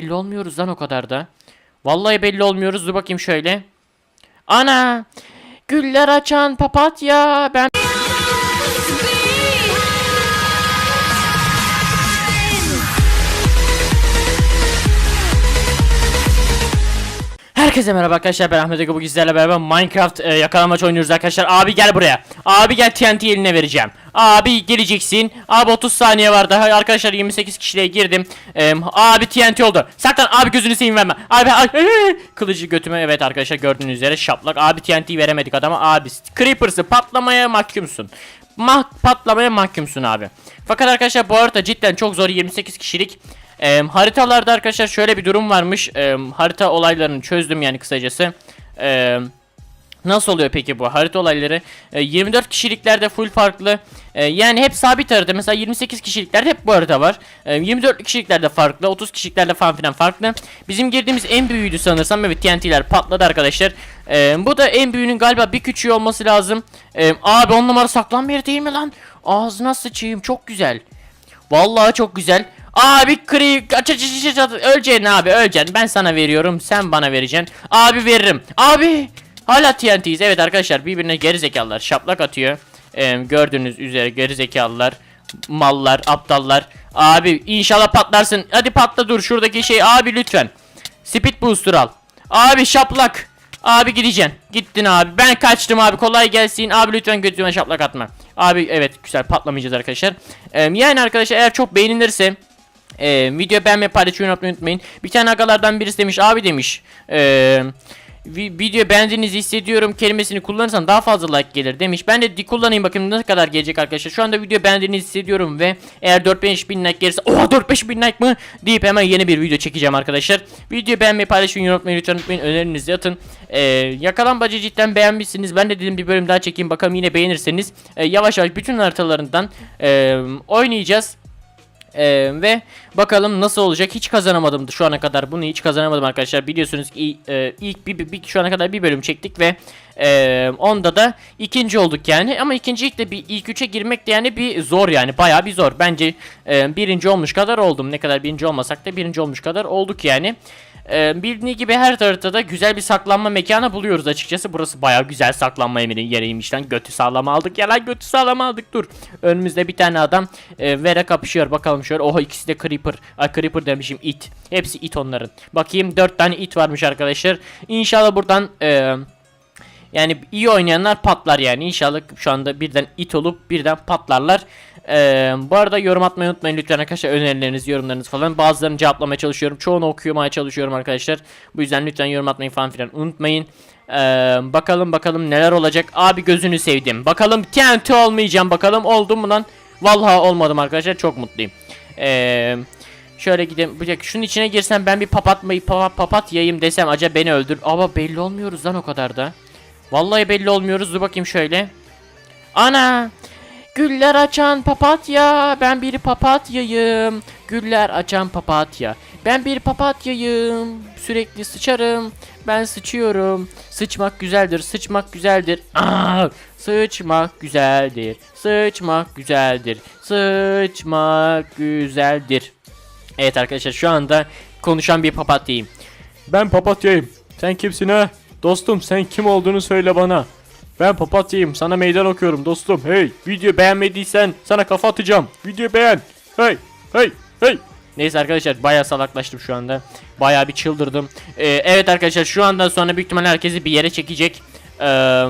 Belli olmuyoruz lan o kadar da. Vallahi belli olmuyoruz. Dur bakayım şöyle. Ana! Güller açan papatya. Ben Herkese merhaba arkadaşlar ben Ahmet Ego bugün sizlerle beraber Minecraft e, yakalamaç oynuyoruz arkadaşlar. Abi gel buraya. Abi gel TNT eline vereceğim. Abi geleceksin. Abi 30 saniye var daha. Arkadaşlar 28 kişiliğe girdim. E, Abi TNT oldu. Saklan abi gözünü seveyim verme. Abi ay, ay. Kılıcı götüme. Evet arkadaşlar gördüğünüz üzere şaplak. Abi TNT veremedik adama. Abi Creepers'ı patlamaya mahkumsun. Mah patlamaya mahkumsun abi. Fakat arkadaşlar bu arada cidden çok zor 28 kişilik Eee, haritalarda arkadaşlar şöyle bir durum varmış. Eee, harita olaylarını çözdüm yani kısacası. Eee, nasıl oluyor peki bu harita olayları? Eee, 24 kişiliklerde full farklı. Eee, yani hep sabit harita. Mesela 28 kişiliklerde hep bu harita var. Eee, 24 kişiliklerde farklı. 30 kişiliklerde falan filan farklı. Bizim girdiğimiz en büyüğüydü sanırsam. Evet TNT'ler patladı arkadaşlar. Eee, bu da en büyüğünün galiba bir küçüğü olması lazım. Eee, abi 10 numara saklan yeri değil mi lan? Ağzına sıçayım çok güzel. Vallahi çok güzel. Abi kri aç aç aç aç aç öleceksin abi öleceksin ben sana veriyorum sen bana vereceksin abi veririm abi hala TNT'yiz evet arkadaşlar birbirine geri zekalılar şaplak atıyor Ee, gördüğünüz üzere geri zekalılar mallar aptallar abi inşallah patlarsın hadi patla dur şuradaki şey abi lütfen speed booster al abi şaplak Abi gideceksin. Gittin abi. Ben kaçtım abi. Kolay gelsin. Abi lütfen götüme şaplak atma. Abi evet güzel patlamayacağız arkadaşlar. Ee, yani arkadaşlar eğer çok beğenilirse ee, video beğenmeyi paylaşmayı unutmayın. Bir tane agalardan birisi demiş abi demiş. Ee, vi- video beğendiğinizi hissediyorum kelimesini kullanırsan daha fazla like gelir demiş. Ben de di- kullanayım bakayım ne kadar gelecek arkadaşlar. Şu anda video beğendiğinizi hissediyorum ve eğer 4-5 bin like gelirse oha 4-5 bin like mı deyip hemen yeni bir video çekeceğim arkadaşlar. Video beğenmeyi paylaşmayı unutmayın lütfen unutmayın önerinizi atın. Ee, yakalambacı cidden beğenmişsiniz. Ben de dedim bir bölüm daha çekeyim bakalım yine beğenirseniz. Ee, yavaş yavaş bütün haritalarından e, oynayacağız. Ee, ve bakalım nasıl olacak? Hiç kazanamadım şu ana kadar. Bunu hiç kazanamadım arkadaşlar. Biliyorsunuz e, ilk bir, bir, bir- şu ana kadar bir bölüm çektik ve e, onda da ikinci olduk yani. Ama ikinci de bir ilk üçe girmek de yani bir zor yani. Baya bir zor. Bence e, birinci olmuş kadar oldum. Ne kadar birinci olmasak da birinci olmuş kadar olduk yani ee, bildiği gibi her haritada güzel bir saklanma mekanı buluyoruz açıkçası. Burası bayağı güzel saklanma emri yeriymiş lan. Götü sağlam aldık ya lan götü sağlam aldık dur. Önümüzde bir tane adam e, Vera kapışıyor bakalım şöyle. Oha ikisi de Creeper. Ay Creeper demişim it. Hepsi it onların. Bakayım dört tane it varmış arkadaşlar. İnşallah buradan... E, yani iyi oynayanlar patlar yani. İnşallah şu anda birden it olup birden patlarlar. Ee, bu arada yorum atmayı unutmayın lütfen arkadaşlar önerileriniz, yorumlarınız falan. Bazılarını cevaplamaya çalışıyorum. Çoğunu okumaya çalışıyorum arkadaşlar. Bu yüzden lütfen yorum atmayı falan filan unutmayın. Ee, bakalım bakalım neler olacak. Abi gözünü sevdim. Bakalım TNT olmayacağım. Bakalım oldu mu lan? Vallahi olmadım arkadaşlar. Çok mutluyum. Eee... Şöyle gidelim. Dakika şunun içine girsem ben bir papatmayı papa, papatyayım desem acaba beni öldür. Ama belli olmuyoruz lan o kadar da. Vallahi belli olmuyoruz. Dur bakayım şöyle. Ana! Güller açan papatya. Ben bir papatyayım. Güller açan papatya. Ben bir papatyayım. Sürekli sıçarım. Ben sıçıyorum. Sıçmak güzeldir. Sıçmak güzeldir. Aa! Sıçmak güzeldir. Sıçmak güzeldir. Sıçmak güzeldir. Evet arkadaşlar şu anda konuşan bir papatyayım. Ben papatyayım. Sen kimsin ha? Dostum sen kim olduğunu söyle bana. Ben papatyayım. Sana meydan okuyorum dostum. Hey video beğenmediysen sana kafa atacağım. Video beğen. Hey hey hey. Neyse arkadaşlar bayağı salaklaştım şu anda. Bayağı bir çıldırdım. Ee, evet arkadaşlar şu andan sonra büyük ihtimalle herkesi bir yere çekecek. Ee,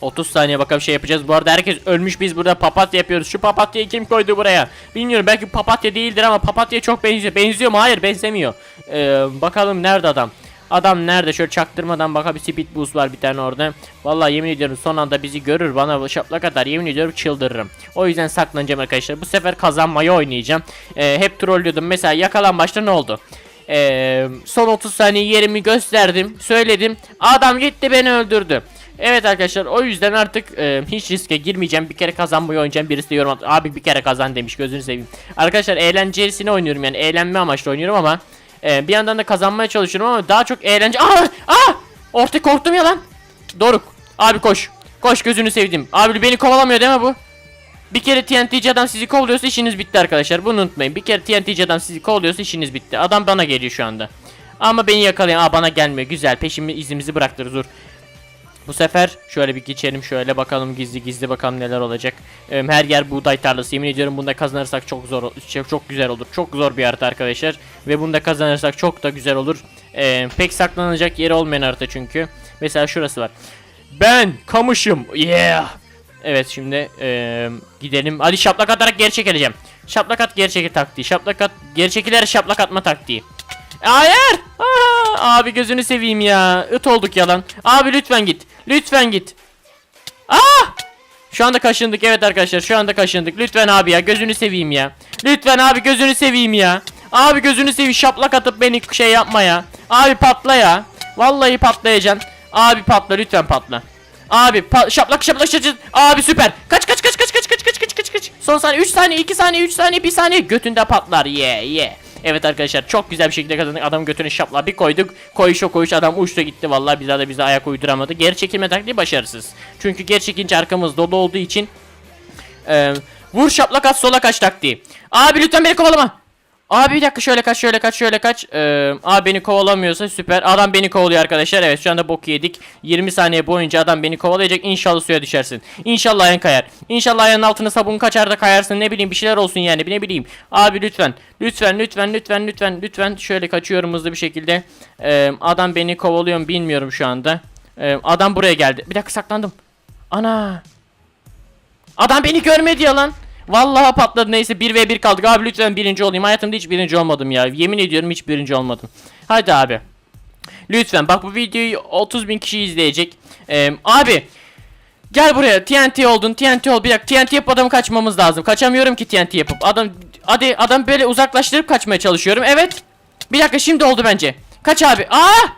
30 saniye bakalım şey yapacağız. Bu arada herkes ölmüş biz burada papatya yapıyoruz. Şu papatyayı kim koydu buraya? Bilmiyorum belki papatya değildir ama papatya çok benziyor. Benziyor mu? Hayır benzemiyor. Ee, bakalım nerede adam? Adam nerede? Şöyle çaktırmadan baka bir speed boost var bir tane orada. Vallahi yemin ediyorum son anda bizi görür bana şapla kadar yemin ediyorum çıldırırım. O yüzden saklanacağım arkadaşlar. Bu sefer kazanmayı oynayacağım. Ee, hep trollüyordum. Mesela yakalan başta ne oldu? Ee, son 30 saniye yerimi gösterdim. Söyledim. Adam gitti beni öldürdü. Evet arkadaşlar o yüzden artık e, hiç riske girmeyeceğim. Bir kere kazanmayı oynayacağım. Birisi de yorum at. Abi bir kere kazan demiş gözünü seveyim. Arkadaşlar eğlencesine oynuyorum yani eğlenme amaçlı oynuyorum ama e, bir yandan da kazanmaya çalışıyorum ama daha çok eğlence. Aa! Aa! Orta korktum ya lan. Doruk. Abi koş. Koş gözünü sevdim. Abi beni kovalamıyor değil mi bu? Bir kere TNT'ci adam sizi kovalıyorsa işiniz bitti arkadaşlar. Bunu unutmayın. Bir kere TNT'ci adam sizi kovalıyorsa işiniz bitti. Adam bana geliyor şu anda. Ama beni yakalayan. Aa bana gelmiyor. Güzel. Peşimi izimizi bıraktır. Dur. Bu sefer şöyle bir geçelim şöyle bakalım gizli gizli bakalım neler olacak. Ee, her yer buğday tarlası. Yemin ediyorum bunda kazanırsak çok zor çok, çok güzel olur. Çok zor bir harita arkadaşlar ve bunda kazanırsak çok da güzel olur. Ee, pek saklanacak yeri olmayan harita çünkü. Mesela şurası var. Ben kamışım. Yeah. Evet şimdi eee, gidelim. Hadi şaplak atarak geri çekileceğim. Şaplak at geri çekil taktiği. Şaplak at geri çekiler şaplak atma taktiği. Hayır. Aa, abi gözünü seveyim ya. It olduk yalan. Abi lütfen git. Lütfen git. Aa! Şu anda kaşındık evet arkadaşlar şu anda kaşındık. Lütfen abi ya gözünü seveyim ya. Lütfen abi gözünü seveyim ya. Abi gözünü seveyim şaplak atıp beni şey yapma ya. Abi patla ya. Vallahi patlayacaksın. Abi patla lütfen patla. Abi pa- şaplak şaplak şaplak. Abi süper. Kaç kaç kaç kaç kaç kaç kaç kaç kaç kaç. Son saniye 3 saniye 2 saniye 3 saniye 1 saniye götünde patlar. Ye yeah, ye. Yeah. Evet arkadaşlar çok güzel bir şekilde kazandık. Adam götünü şapla bir koyduk. Koyuş o koyuş adam uçtu gitti. Vallahi daha da bize ayak uyduramadı. Geri çekilme taktiği başarısız. Çünkü geri çekince arkamız dolu olduğu için e, vur şaplak at sola kaç taktiği. Abi lütfen beni kovalama. Abi bir dakika şöyle kaç şöyle kaç şöyle kaç. Ee, abi beni kovalamıyorsa süper. Adam beni kovalıyor arkadaşlar. Evet şu anda boku yedik. 20 saniye boyunca adam beni kovalayacak. İnşallah suya düşersin. İnşallah ayağın kayar. İnşallah ayağın altına sabun kaçar da kayarsın. Ne bileyim bir şeyler olsun yani. Ne bileyim. Abi lütfen. Lütfen lütfen lütfen lütfen lütfen. Şöyle kaçıyorum hızlı bir şekilde. Ee, adam beni kovalıyor mu bilmiyorum şu anda. Ee, adam buraya geldi. Bir dakika saklandım. Ana. Adam beni görmedi ya lan. Vallahi patladı. Neyse 1 ve 1 kaldık. Abi lütfen birinci olayım. Hayatımda hiç birinci olmadım ya. Yemin ediyorum hiç birinci olmadım. Hadi abi. Lütfen. Bak bu videoyu 30 bin kişi izleyecek. Ee, Abi. Gel buraya. TNT oldun. TNT ol. Bir dakika. TNT yapıp adamı kaçmamız lazım. Kaçamıyorum ki TNT yapıp. Adam Hadi adam böyle uzaklaştırıp kaçmaya çalışıyorum. Evet. Bir dakika şimdi oldu bence. Kaç abi. Aa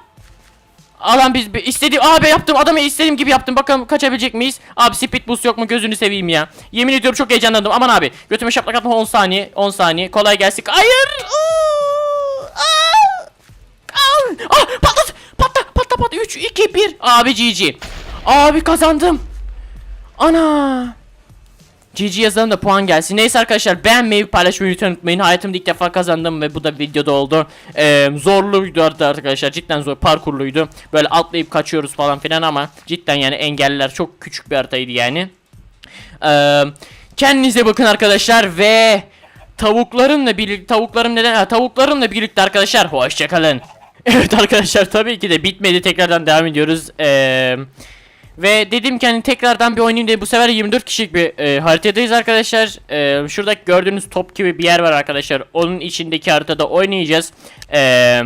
Alan biz bi- istediğim abi yaptım adamı istediğim gibi yaptım bakalım kaçabilecek miyiz? Abi speed boost yok mu gözünü seveyim ya. Yemin ediyorum çok heyecanlandım aman abi. Götüme şaplak atma 10 saniye 10 saniye kolay gelsin. Hayır. Ah patlat patla patla patla 3 2 1 abi GG. Abi kazandım. Ana. GG yazalım da puan gelsin. Neyse arkadaşlar beğenmeyi paylaşmayı lütfen unutmayın. Hayatımda ilk defa kazandım ve bu da videoda oldu. Ee, zorluydu arkadaşlar. Cidden zor parkurluydu. Böyle atlayıp kaçıyoruz falan filan ama cidden yani engeller çok küçük bir haritaydı yani. Ee, kendinize bakın arkadaşlar ve tavuklarımla birlikte tavuklarım neden ha, tavuklarımla birlikte arkadaşlar hoşçakalın. Evet arkadaşlar tabii ki de bitmedi tekrardan devam ediyoruz. Eee ve dedim ki hani tekrardan bir oynayayım diye bu sefer 24 kişilik bir e, haritadayız arkadaşlar. E, şurada gördüğünüz top gibi bir yer var arkadaşlar. Onun içindeki haritada oynayacağız. E,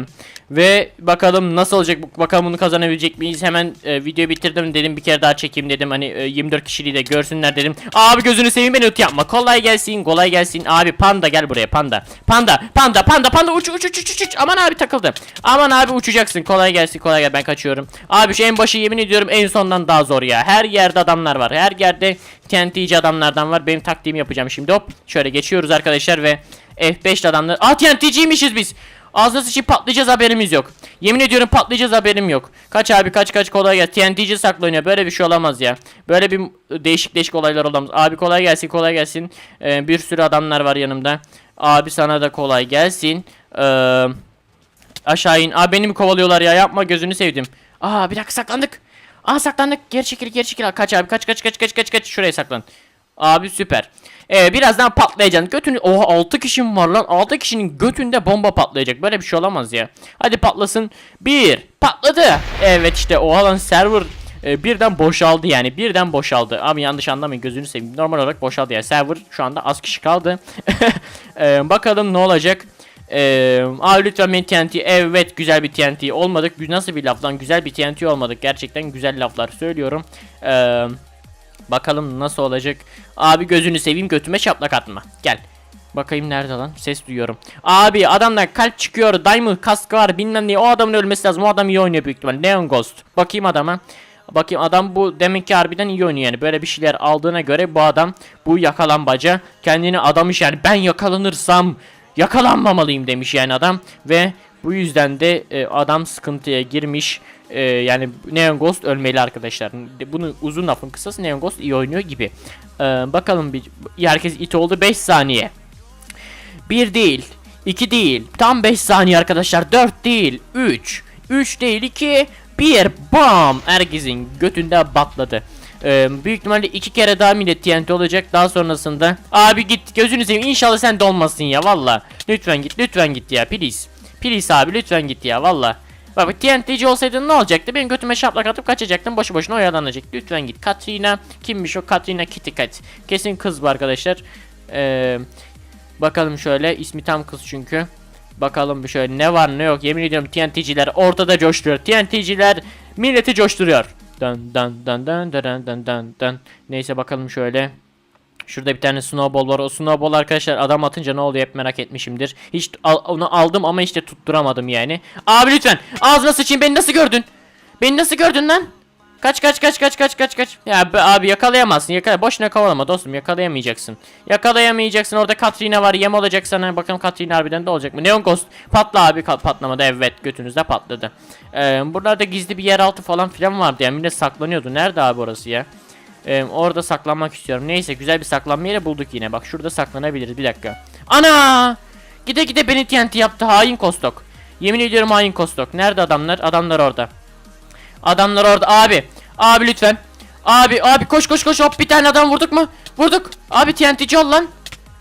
ve bakalım nasıl olacak bakalım bunu kazanabilecek miyiz? Hemen e, videoyu bitirdim dedim bir kere daha çekeyim dedim. Hani e, 24 kişiliği de görsünler dedim. Abi gözünü seveyim beni öt yapma. Kolay gelsin kolay gelsin. Abi panda gel buraya panda. Panda panda panda panda uç uç uç uç uç. Aman abi takıldı. Aman abi uçacaksın. Kolay gelsin kolay gel ben kaçıyorum. Abi şu en başı yemin ediyorum en sondan daha zor ya. Her yerde adamlar var. Her yerde TNT'ci adamlardan var. Benim taktiğimi yapacağım şimdi hop. Şöyle geçiyoruz arkadaşlar ve F5 adamlar. Aa TNT'ciymişiz biz. Ağzına sıçıp patlayacağız haberimiz yok. Yemin ediyorum patlayacağız haberim yok. Kaç abi kaç kaç kolay gel. TNT'ci saklanıyor. Böyle bir şey olamaz ya. Böyle bir değişik değişik olaylar olamaz. Abi kolay gelsin kolay gelsin. Ee, bir sürü adamlar var yanımda. Abi sana da kolay gelsin. Eee Aşağı in. Aa beni mi kovalıyorlar ya? Yapma gözünü sevdim. Aa bir dakika saklandık. Aa saklandık. Geri çekil geri çekil. Kaç abi kaç kaç kaç kaç kaç kaç. Şuraya saklan. Abi süper. Ee, birazdan patlayacaksın. Götünü... Oha 6 kişim var lan. 6 kişinin götünde bomba patlayacak. Böyle bir şey olamaz ya. Hadi patlasın. Bir. Patladı. Evet işte oha lan server e, birden boşaldı yani. Birden boşaldı. Abi yanlış anlamayın gözünü seveyim. Normal olarak boşaldı ya. Server şu anda az kişi kaldı. Ee, bakalım ne olacak. Ee, aa lütfen TNT evet güzel bir TNT olmadık nasıl bir laf lan güzel bir TNT olmadık gerçekten güzel laflar söylüyorum Ee, bakalım nasıl olacak. Abi gözünü seveyim götüme şaplak atma. Gel. Bakayım nerede lan? Ses duyuyorum. Abi adamdan kalp çıkıyor. Diamond kaskı var bilmem ne. O adamın ölmesi lazım. O adam iyi oynuyor büyük ihtimal. Neon Ghost. Bakayım adama. Bakayım adam bu demek ki harbiden iyi oynuyor yani. Böyle bir şeyler aldığına göre bu adam bu yakalambaca kendini adamış yani. Ben yakalanırsam yakalanmamalıyım demiş yani adam. Ve Bu yüzden de e, adam sıkıntıya girmiş. E, yani Neon Ghost ölmeli arkadaşlar. Bunu uzun lafın kısası Neon Ghost iyi oynuyor gibi. E, bakalım bir herkes it oldu 5 saniye. 1 değil, 2 değil. Tam 5 saniye arkadaşlar. 4 değil, 3. 3 değil, 2. 1. Bam! Herkesin götünde patladı. Ee, büyük ihtimalle iki kere daha millet TNT olacak. Daha sonrasında abi git gözünü seveyim inşallah sen de olmasın ya valla. Lütfen git lütfen git ya please. Please abi lütfen git ya valla. Bak TNT'ci olsaydın ne olacaktı? Ben götüme şaplak atıp kaçacaktım. Boşu boşuna oyalanacak. Lütfen git. Katrina kimmiş o? Katrina Kitty Cat. Kesin kız bu arkadaşlar. Eee Bakalım şöyle ismi tam kız çünkü. Bakalım bir şöyle ne var ne yok yemin ediyorum TNT'ciler ortada coşturuyor. TNT'ciler milleti coşturuyor. Dön dön dön dön dön dön dön dön. Neyse bakalım şöyle. Şurada bir tane snowball var. O snowball arkadaşlar adam atınca ne oluyor hep merak etmişimdir. Hiç al- onu aldım ama işte tutturamadım yani. Abi lütfen ağzına sıçayım beni nasıl gördün? Beni nasıl gördün lan? Kaç kaç kaç kaç kaç kaç kaç. Ya abi yakalayamazsın. Yakala boşuna kovalama dostum. Yakalayamayacaksın. Yakalayamayacaksın. Orada Katrina var. Yem olacak sana. Bakalım Katrina harbiden de olacak mı? Neon Ghost patla abi. Patlamadı. Evet götünüzde patladı. Ee, buralarda gizli bir yeraltı falan filan vardı ya. Millet saklanıyordu. Nerede abi orası ya? Ee, orada saklanmak istiyorum. Neyse güzel bir saklanma yeri bulduk yine. Bak şurada saklanabiliriz. Bir dakika. Ana! Gide gide beni TNT yaptı. Hain Kostok. Yemin ediyorum hain Kostok. Nerede adamlar? Adamlar orada. Adamlar orada abi. Abi lütfen. Abi abi koş koş koş hop bir tane adam vurduk mu? Vurduk. Abi TNT'ci ol lan.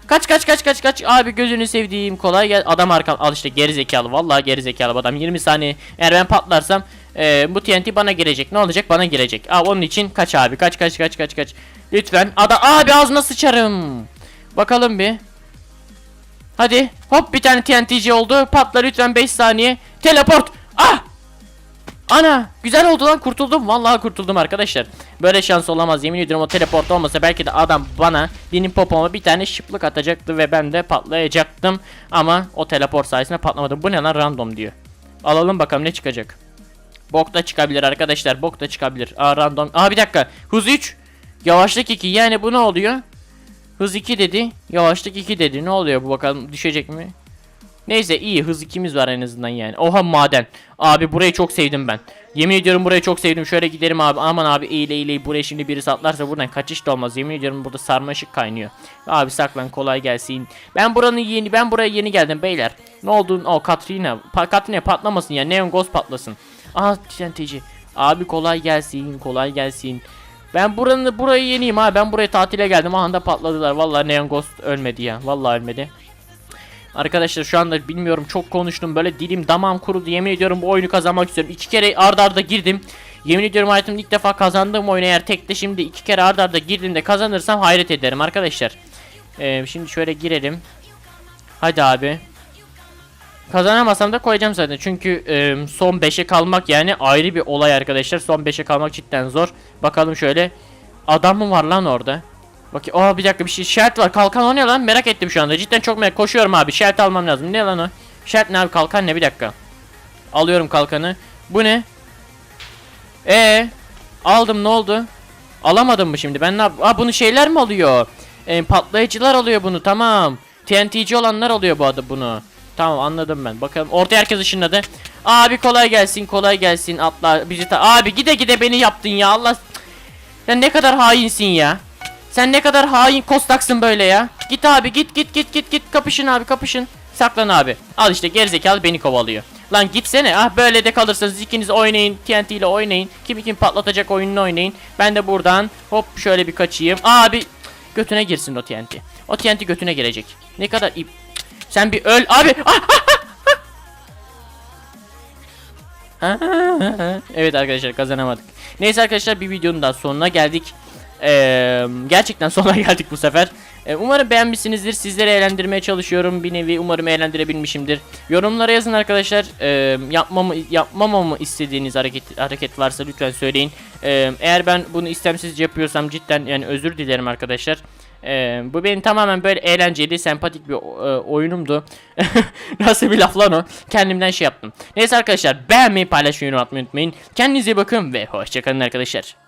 Kaç kaç kaç kaç kaç abi gözünü sevdiğim kolay gel adam arkam al işte geri zekalı vallahi adam 20 saniye eğer ben patlarsam e, bu TNT bana gelecek. Ne olacak? Bana gelecek. Aa, onun için kaç abi? Kaç kaç kaç kaç kaç. Lütfen. Ada abi ağzına sıçarım. Bakalım bir. Hadi. Hop bir tane TNT'ci oldu. Patla lütfen 5 saniye. Teleport. Ah! Ana! Güzel oldu lan. Kurtuldum. Vallahi kurtuldum arkadaşlar. Böyle şans olamaz. Yemin ediyorum o teleport olmasa belki de adam bana benim popoma bir tane şıplık atacaktı ve ben de patlayacaktım. Ama o teleport sayesinde patlamadım. Bu ne lan? Random diyor. Alalım bakalım ne çıkacak Bok da çıkabilir arkadaşlar bok da çıkabilir Aa random aa bir dakika hız 3 Yavaşlık 2 yani bu ne oluyor Hız 2 dedi yavaşlık 2 dedi ne oluyor bu bakalım düşecek mi Neyse iyi hız ikimiz var en azından yani. Oha maden. Abi burayı çok sevdim ben. Yemin ediyorum burayı çok sevdim. Şöyle giderim abi. Aman abi eğile eğile buraya şimdi birisi atlarsa buradan kaçış da olmaz. Yemin ediyorum burada sarmaşık kaynıyor. Abi saklan kolay gelsin. Ben buranın yeni ben buraya yeni geldim beyler. Ne oldu? O Katrina. Pa Katrina patlamasın ya. Neon Ghost patlasın. Aha TNT'ci. Abi kolay gelsin. Kolay gelsin. Ben buranın burayı yeniyim ha. Ben buraya tatile geldim. Aha da patladılar. Vallahi Neon Ghost ölmedi ya. Vallahi ölmedi. Arkadaşlar şu anda bilmiyorum çok konuştum böyle dilim damağım kurudu yemin ediyorum bu oyunu kazanmak istiyorum. iki kere ardarda arda girdim. Yemin ediyorum hayatımda ilk defa kazandığım oyunu eğer tekte şimdi iki kere ardarda arda girdiğimde kazanırsam hayret ederim arkadaşlar. Ee, şimdi şöyle girelim. Hadi abi. Kazanamasam da koyacağım zaten. Çünkü e, son 5'e kalmak yani ayrı bir olay arkadaşlar. Son 5'e kalmak cidden zor. Bakalım şöyle. Adam mı var lan orada? Bak aa bir dakika bir şey şert var. Kalkan o ne lan? Merak ettim şu anda. Cidden çok merak koşuyorum abi. Şert almam lazım. Ne lan o? Şert ne abi? Kalkan ne? Bir dakika. Alıyorum kalkanı. Bu ne? Ee aldım ne oldu? Alamadım mı şimdi? Ben ne yap aa bunu şeyler mi alıyor? E, patlayıcılar alıyor bunu. Tamam. TNT'ci olanlar alıyor bu adı bunu tamam anladım ben bakalım ortaya herkes ışınladı abi kolay gelsin kolay gelsin atla bizi ta abi gide gide beni yaptın ya Allah ya ne kadar hainsin ya sen ne kadar hain kostaksın böyle ya. Git abi git git git git git kapışın abi kapışın. Saklan abi. Al işte gerizekalı beni kovalıyor. Lan gitsene ah böyle de kalırsanız ikiniz oynayın TNT ile oynayın. Kim kim patlatacak oyununu oynayın. Ben de buradan hop şöyle bir kaçayım. Abi götüne girsin o TNT. O TNT götüne gelecek. Ne kadar ip. Sen bir öl abi. Ah, ah, ah. evet arkadaşlar kazanamadık. Neyse arkadaşlar bir videonun daha sonuna geldik. Ee, gerçekten sona geldik bu sefer. Ee, umarım beğenmişsinizdir. Sizleri eğlendirmeye çalışıyorum bir nevi. Umarım eğlendirebilmişimdir. Yorumlara yazın arkadaşlar. Ee, yapmamı yapmamamı istediğiniz hareket hareket varsa lütfen söyleyin. Ee, eğer ben bunu istemsiz yapıyorsam cidden yani özür dilerim arkadaşlar. Ee, bu benim tamamen böyle eğlenceli, sempatik bir e, oyunumdu. Nasıl bir laf lan o? Kendimden şey yaptım. Neyse arkadaşlar beğenmeyi, paylaşmayı unutmayın. Kendinize bakın ve hoşçakalın arkadaşlar.